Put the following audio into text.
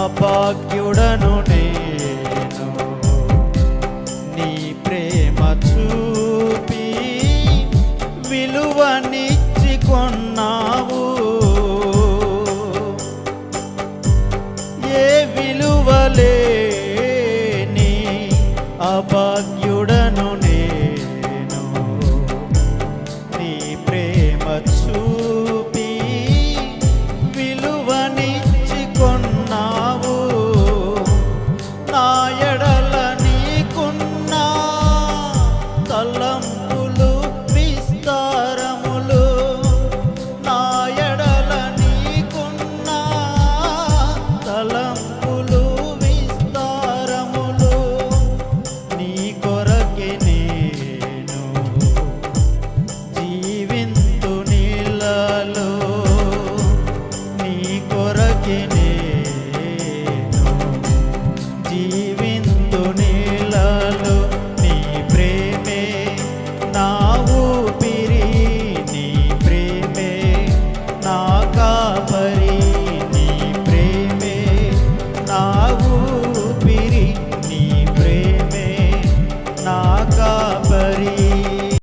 అభాగ్యుడను నేను. నీ ప్రేమ చూపి విలువనిచ్చి కొన్నావు ఏ విలువలేని అభాగ్యుడను నేను నీ కొరకి నేను. జీ